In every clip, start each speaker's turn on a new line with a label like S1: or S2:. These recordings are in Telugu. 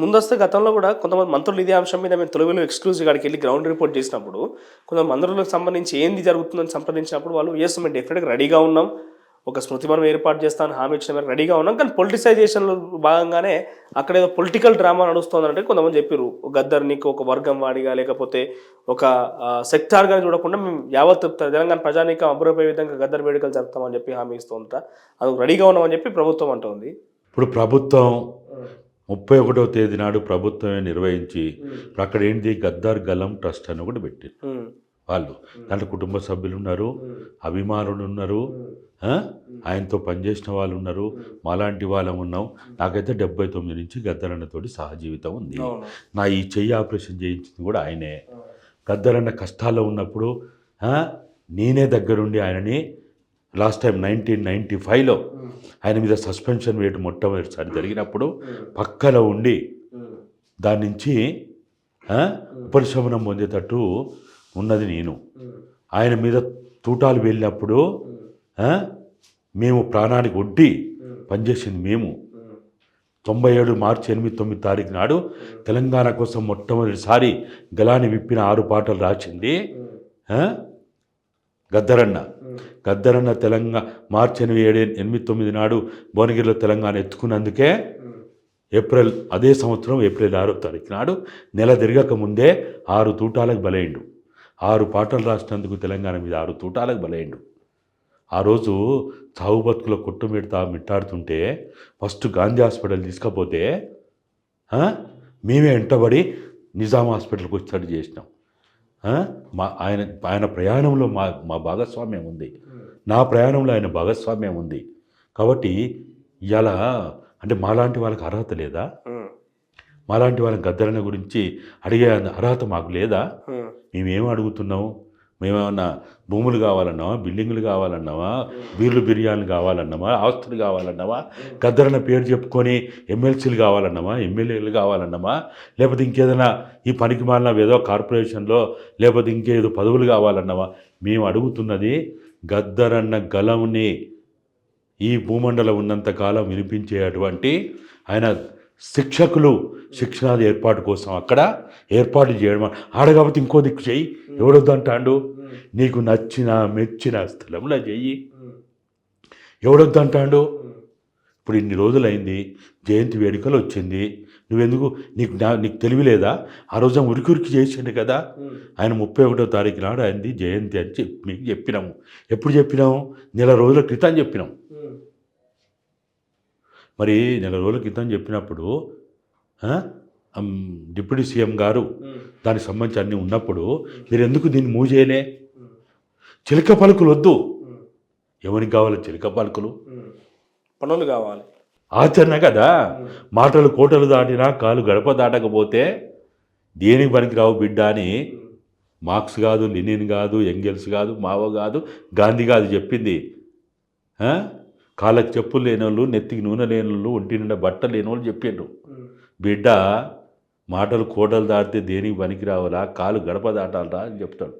S1: ముందస్తు గతంలో కూడా కొంతమంది మంత్రులు ఇదే అంశం మీద మేము తొలగిలో ఎక్స్క్లూజివ్ కాడికి వెళ్ళి గ్రౌండ్ రిపోర్ట్ చేసినప్పుడు కొంతమంది మంత్రులకు సంబంధించి ఏంది జరుగుతుందని సంప్రదించినప్పుడు వాళ్ళు ఎస్ మేము డెఫినెట్గా రెడీగా ఉన్నాం. ఒక స్మృతి మనం ఏర్పాటు చేస్తాను హామీ ఇచ్చిన మేరకు రెడీగా ఉన్నాం. కానీ పొలిటిసైజేషన్లో భాగంగానే అక్కడ ఏదో పొలిటికల్ డ్రామా నడుస్తుందంటే కొంతమంది చెప్పారు గద్దర్నికి ఒక వర్గం వాడిగా లేకపోతే ఒక సెక్టార్గా చూడకుండా మేము యావత్ తెలంగాణ ప్రజానీకం అభివృద్ధి విధంగా గద్దర్ వేడుకలు జరుపుతామని చెప్పి హామీ ఇస్తుంట అది రెడీగా ఉన్నామని చెప్పి ప్రభుత్వం అంటుంది.
S2: ఇప్పుడు ప్రభుత్వం ముప్పై ఒకటవ తేదీ నాడు ప్రభుత్వమే నిర్వహించి అక్కడ ఏంటి గద్దార్ గలం ట్రస్ట్ అని ఒకటి పెట్టారు. వాళ్ళు దాంట్లో కుటుంబ సభ్యులు ఉన్నారు అభిమానులు ఉన్నారు? ఆయనతో పనిచేసిన వాళ్ళు ఉన్నారు మాలాంటి వాళ్ళం ఉన్నాం. నాకైతే డెబ్బై తొమ్మిది నుంచి గద్దరన్నతోటి సహజీవితం ఉంది. నా ఈ చెయ్యి ఆపరేషన్ చేయించింది కూడా ఆయనే. గద్దరన్న కష్టాల్లో ఉన్నప్పుడు నేనే దగ్గరుండి ఆయనని లాస్ట్ టైం నైన్టీన్ నైంటీ ఫైవ్లో ఆయన మీద సస్పెన్షన్ వేయటం మొట్టమొదటిసారి జరిగినప్పుడు పక్కలో ఉండి దాని నుంచి ఉపశమనం పొందేటట్టు ఉన్నది నేను. ఆయన మీద తూటాలు వెళ్ళినప్పుడు మేము ప్రాణానికి ఒడ్డి పనిచేసింది మేము. తొంభై ఏడు మార్చి ఎనిమిది తొమ్మిది తారీఖు నాడు తెలంగాణ కోసం మొట్టమొదటిసారి గలాని విప్పిన ఆరు పాటలు రాసింది? గద్దరన్న. గద్దరన్న తెలంగాణ మార్చి ఎనిమిది ఏడు ఎనిమిది తొమ్మిది నాడు భువనగిరిలో తెలంగాణ ఎత్తుకున్నందుకే ఏప్రిల్ అదే సంవత్సరం ఏప్రిల్ ఆరో తారీఖు నాడు నెల తిరగక ముందే ఆరు తూటాలకు బలైండు. ఆరు పాటలు రాసినందుకు తెలంగాణ మీద ఆరు తూటాలకు బలైండు. ఆ రోజు చావు బతుకుల కొట్టుమిడతా మిట్టాడుతుంటే ఫస్ట్ గాంధీ హాస్పిటల్ తీసుకపోతే మేమే వెంటబడి నిజాం హాస్పిటల్కి వచ్చేటట్టు చేసినాం. మా ఆయన ఆయన ప్రయాణంలో మా మా భాగస్వామ్యం ఉంది. నా ప్రయాణంలో ఆయన భాగస్వామ్యం ఉంది. కాబట్టి ఇలా అంటే మాలాంటి వాళ్ళకి అర్హత లేదా? మాలాంటి వాళ్ళ గద్దరన్న గురించి అడిగే అర్హత మాకు లేదా? మేమేం అడుగుతున్నాము మేమేమన్నా భూములు కావాలన్నావా? బిల్డింగులు కావాలన్నావా? బీర్లు బిర్యానీలు కావాలన్నావా? ఆస్తులు కావాలన్నావా? గద్దరన్న పేరు చెప్పుకొని ఎమ్మెల్సీలు కావాలన్నావా? ఎమ్మెల్యేలు కావాలన్నావా? లేకపోతే ఇంకేదైనా ఈ పనికి మాలిన ఏదో కార్పొరేషన్లో లేకపోతే ఇంకేదో పదవులు కావాలన్నావా? మేము అడుగుతున్నది గద్దరన్న గలంని ఈ భూమండలం ఉన్నంత కాలం వినిపించేటువంటి ఆయన శిక్షకులు శిక్షణాది ఏర్పాటు కోసం అక్కడ ఏర్పాటు చేయడం. ఆడ కాబట్టి ఇంకో దిక్కు చెయ్యి. ఎవడొద్దంటాడు? నీకు నచ్చిన మెచ్చిన స్థలంలో చెయ్యి. ఎవడొద్దంటాడు? ఇప్పుడు ఇన్ని రోజులైంది జయంతి వేడుకలు వచ్చింది. నువ్వెందుకు? నీకు నీకు తెలివి లేదా? ఆ రోజు ఉరికి ఉరికి చేసిండు కదా? ఆయన ముప్పై ఒకటో తారీఖు నాడు ఆయనది జయంతి అని చెప్పి మీకు చెప్పినాము. ఎప్పుడు చెప్పినాము? నెల రోజుల క్రితం చెప్పినాం మరి నెల రోజుల క్రితం చెప్పినప్పుడు డిప్యూటీ సీఎం గారు దానికి సంబంధించి అన్నీ ఉన్నప్పుడు మీరు ఎందుకు దీన్ని మూవ్ చేయలే? చిలక పలుకులు వద్దు. ఎవరికి కావాలి చిలక పలుకులు?
S1: పనులు కావాలి.
S2: ఆచరణ కదా. మాటలు కోటలు దాటినా కాలు గడప దాటకపోతే దేనికి పనికిరావు బిడ్డ అని మార్క్స్ కాదు లెనిన్ కాదు ఎంగెల్స్ కాదు మావో కాదు గాంధీ కాదు చెప్పింది? కాళ్ళకి చెప్పులు లేనోళ్ళు నెత్తికి నూనె లేనోళ్ళు ఒంటి నిండా బట్ట లేనోళ్ళు చెప్పిండ్రు బిడ్డ మాటలు కోటలు దాటితే దేనికి పనికిరావాలా కాలు గడప దాటాలరా అని చెప్తాడు.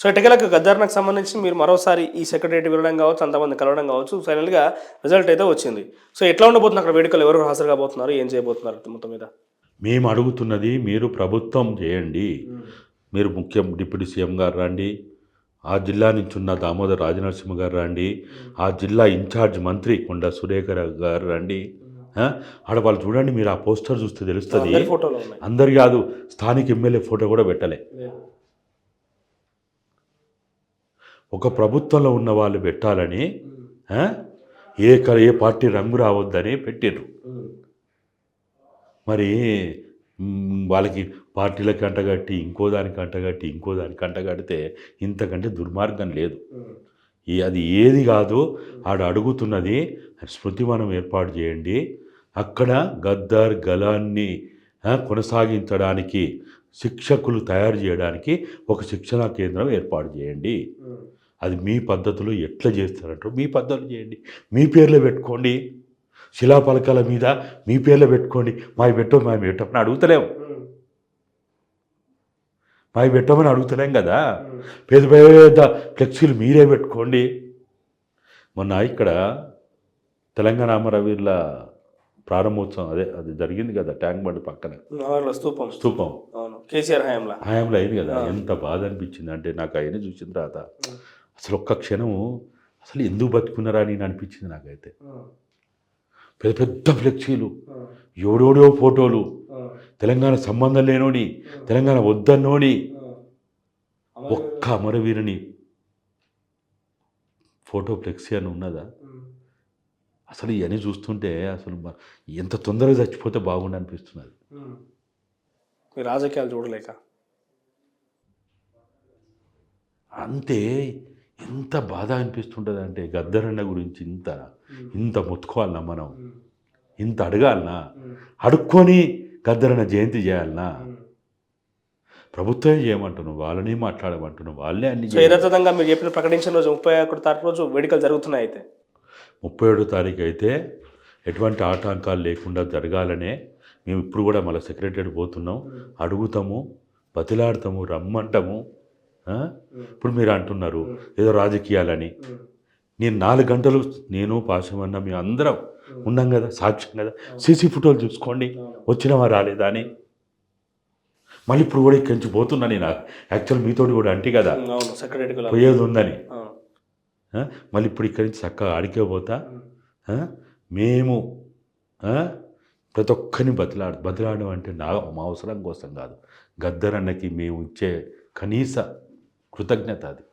S1: సో ఇటకెలకు గద్దర్నకు సంబంధించి మీరు మరోసారి ఈ సెక్రటరీ వెళ్ళడం కావచ్చు అంతమంది కలవడం కావచ్చు ఫైనల్గా రిజల్ట్ అయితే వచ్చింది. సో ఎట్లా ఉండబోతుంది అక్కడ వేడుకలు? ఎవరు హాజరు కాబోతున్నారు? ఏం చేయబోతున్నారు మొత్తం మీద?
S2: మేము అడుగుతున్నది మీరు ప్రభుత్వం చేయండి. మీరు ముఖ్యం డిప్యూటీ సీఎం గారు రండి. ఆ జిల్లా నుంచి ఉన్న దామోదర్ రాజనరసింహ గారు రండి. ఆ జిల్లా ఇన్ఛార్జ్ మంత్రి కొండ సురేఖర్ గారు రండి? ఆడ వాళ్ళు చూడండి మీరు ఆ పోస్టర్ చూస్తే తెలుస్తుంది.
S1: అందరి
S2: కాదు స్థానిక ఎమ్మెల్యే ఫోటో కూడా పెట్టలే. ఒక ప్రభుత్వంలో ఉన్న వాళ్ళు పెట్టాలని? ఏ క- ఏ పార్టీ రంగు రావద్దని పెట్టిర్రు. మరి వాళ్ళకి పార్టీలకి అంటగట్టి ఇంకో దానికి అంటగట్టి ఇంకో దానికి అంటగడితే ఇంతకంటే దుర్మార్గం లేదు. ఈ అది ఏది కాదు ఆడ అడుగుతున్నది స్మృతివనం ఏర్పాటు చేయండి. అక్కడ గద్దర్ గలాన్ని కొనసాగించడానికి శిక్షకులు తయారు చేయడానికి ఒక శిక్షణా కేంద్రం ఏర్పాటు చేయండి. అది మీ పద్ధతిలో ఎట్లా చేస్తారంటారు మీ పద్ధతులు చేయండి. మీ పేర్లో పెట్టుకోండి. శిలాపలకాల మీద మీ పేర్లో పెట్టుకోండి. మా పెట్టో మావి పెట్టమని అడుగుతలేము మావి పెట్టమని అడుగుతలేం కదా? పెద్ద పెద్ద ఫ్లెక్సీలు మీరే పెట్టుకోండి. మొన్న ఇక్కడ తెలంగాణ అమరవీరుల ప్రారంభోత్సవం అదే అది జరిగింది కదా ట్యాంక్ బండ్ పక్కన.
S1: స్తూపం అవును. కేసీఆర్ హయాంలా.
S2: హయాంలో అయింది కదా ఎంత బాధ అనిపించింది అంటే నాకు ఆయన చూసిన తర్వాత. అసలు ఒక్క క్షణము అసలు ఎందుకు బతుకున్నారా అని అనిపించింది నాకైతే. పెద్ద పెద్ద ఫ్లెక్సీలు ఎవడోడో ఫోటోలు. తెలంగాణ సంబంధం లేనోడి తెలంగాణ వద్దన్నోడి ఒక్క అమరవీరుని ఫోటో ఫ్లెక్సీ అని ఉన్నదా? అసలు ఇవన్నీ చూస్తుంటే అసలు ఎంత తొందరగా చచ్చిపోతే బాగుండు అనిపిస్తున్నది.
S1: రాజకీయాలు చూడలేక?
S2: అంతే. ఎంత బాధ అనిపిస్తుంటుంది అంటే గద్దరన్న గురించి ఇంత ఇంత మొత్తుకోవాలన్నా మనం. ఇంత అడగాలనా అడుక్కొని గద్దరన్న జయంతి చేయాలనా ప్రభుత్వమే చేయమంటున్నావు? వాళ్ళని మాట్లాడమంటున్నావు? వాళ్ళే అన్ని.
S1: యథాతథంగా మీరు చెప్పిన ప్రకటించిన రోజు ముప్పై ఒకటి తారీఖు రోజు వేడుకలు జరుగుతున్నాయి అయితే?
S2: ముప్పై ఏడో తారీఖు అయితే ఎటువంటి ఆటంకాలు లేకుండా జరగాలనే మేము ఇప్పుడు కూడా మళ్ళీ సెక్రటరీ పోతున్నాం. అడుగుతాము బతిలాడతాము రమ్మంటాము? ఇప్పుడు మీరు అంటున్నారు ఏదో రాజకీయాలని. నేను నాలుగు గంటలు నేను పాశమన్న మేము అందరం ఉన్నాం కదా సాక్ష్యం కదా. సీసీ ఫోటోలు చూసుకోండి వచ్చినవా రాలేదా అని. మళ్ళీ ఇప్పుడు కూడా ఇక్కడి నుంచి పోతున్నా నేను. యాక్చువల్ మీతోటి కూడా అంటే కదా. పోయేది ఉందని? మళ్ళీ ఇప్పుడు ఇక్కడి నుంచి చక్కగా ఆడికే పోతా? మేము? ప్రతి ఒక్కరిని బతిలాడు బతిలాడడం అంటే నా మా అవసరం కోసం కాదు. గద్దరన్నకి మేము ఇచ్చే కనీస కృతజ్ఞత అది.